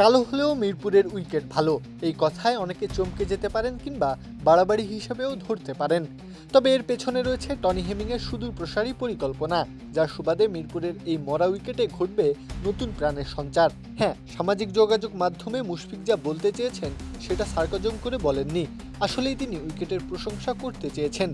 কালো হলেও মিরপুরের উইকেট ভালো। এই কথায় অনেকে চমকে যেতে পারেন কিংবা বাড়াবাড়ি হিসেবেও ধরতে পারেন। তবে এর পেছনে রয়েছে টনি হেমিংয়ের সুদূর প্রসারী পরিকল্পনা যার সুবাদে মিরপুরের এই মরা উইকেটে ঘটবে নতুন প্রাণের সঞ্চার। হ্যাঁ সামাজিক যোগাযোগ মাধ্যমে মুশফিক যা বলতে চেয়েছেন, সেটা সার্কাজম করে বলেননি। আসলেই তিনি উইকেটের প্রশংসা করতে চেয়েছেন।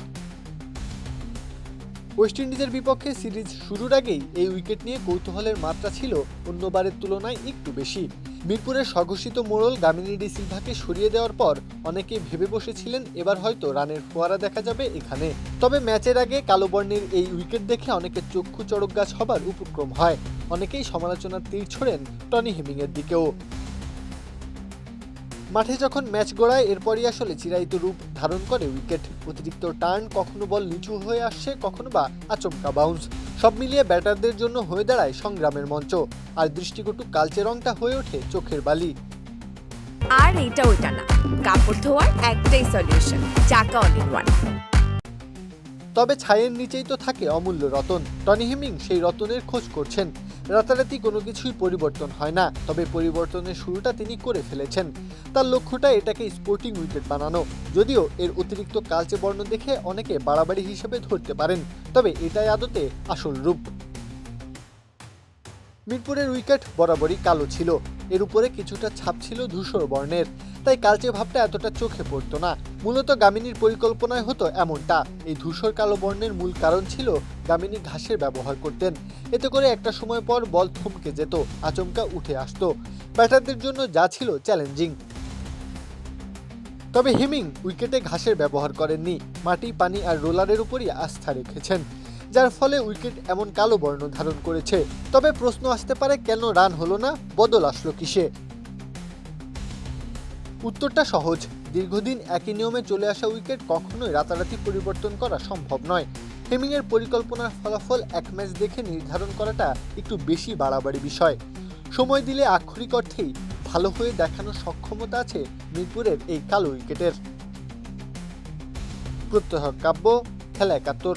ওয়েস্ট ইন্ডিজের বিপক্ষে সিরিজ শুরুর আগেই এই উইকেট নিয়ে কৌতূহলের মাত্রা ছিল অন্যবারের তুলনায় একটু বেশি। মিরপুরের স্বঘোষিত মোড়ল গামিনী ডি সিলভাকে সরিয়ে দেওয়ার পর অনেকেই ভেবে বসেছিলেন এবার হয়তো রানের ফোয়ারা দেখা যাবে এখানে। তবে ম্যাচের আগে কালো বর্ণের এই উইকেট দেখে অনেকের চক্ষু চড়ক গাছ হবার উপক্রম হয়। অনেকেই সমালোচনার তীর ছোড়েন টনি হেমিংয়ের দিকেও। মাঠে যখন ম্যাচ গড়ায়, এরপরই আসলে চিরায়িত রূপ ধারণ করে উইকেট। অতিরিক্ত টার্ন কখনো বল নিচু হয়ে আসছে কখনো বা আচমকা বাউন্স সব মিলিয়ে ব্যাটারদের জন্য হয়ে দাঁড়ায় সংগ্রামের মঞ্চ। আর দৃষ্টিকটু কালচে রংটা হয়ে ওঠে চোখের বালি। আর এটা ওইটা না। কাপড় ধোয়ার একটাই সলিউশন চাকা অল ইন ওয়ান তবে ছায়ের নিচেই তো থাকে অমূল্য রতন। টনি হেমিং সেই রতনের খোঁজ করছেন। রাতারাতি কোনো কিছুই পরিবর্তন হয় না তবে পরিবর্তনের শুরুটা তিনি করে ফেলেছেন। তার লক্ষ্যটা এটাকে স্পোর্টিং উইকেট বানানো। যদিও এর অতিরিক্ত কালচে বর্ণ দেখে অনেকে বাড়াবাড়ি হিসেবে ধরতে পারেন তবে এটাই আদতে আসল রূপ। মিরপুরের উইকেট বরাবরই কালো ছিল। এর উপরে কিছুটা ছাপ ছিল ধূসর বর্ণের। তাই কালচে ভাবটা এতটা চোখে পড়তো না। মূলত গামিনীর পরিকল্পনায় হতো এমনটা। এই ধূসর কালো বর্ণের মূল কারণ ছিল গামিনী ঘাসের ব্যবহার করতেন। এতে করে একটা সময় পর বল থমকে যেত, আচমকা উঠে আসতো। ব্যাটারদের জন্য যা ছিল চ্যালেঞ্জিং। তবে হিমিং উইকেটে ঘাসের ব্যবহার করেননি। মাটি, পানি আর রোলারের উপরই আস্থা রেখেছেন। যার ফলে উইকেট এমন কালো বর্ণ ধারণ করেছে। তবে প্রশ্ন আসতে পারে, কেন রান হলো না, বদল আসলো কিসে? উত্তরটা সহজ। দীর্ঘদিন একই নিয়মে চলে আসা উইকেট কখনোই রাতারাতি পরিবর্তন করা সম্ভব নয়। হেমিংয়ের পরিকল্পনার ফলাফল এক ম্যাচ দেখে নির্ধারণ করাটা একটু বেশি বাড়াবাড়ি বিষয়। সময় দিলে আক্ষরিক অর্থেই ভালো হয়ে দেখানোর সক্ষমতা আছে মিরপুরের এই কালো উইকেটের। প্রত্যহ কাব্য, খেলা একাত্তর।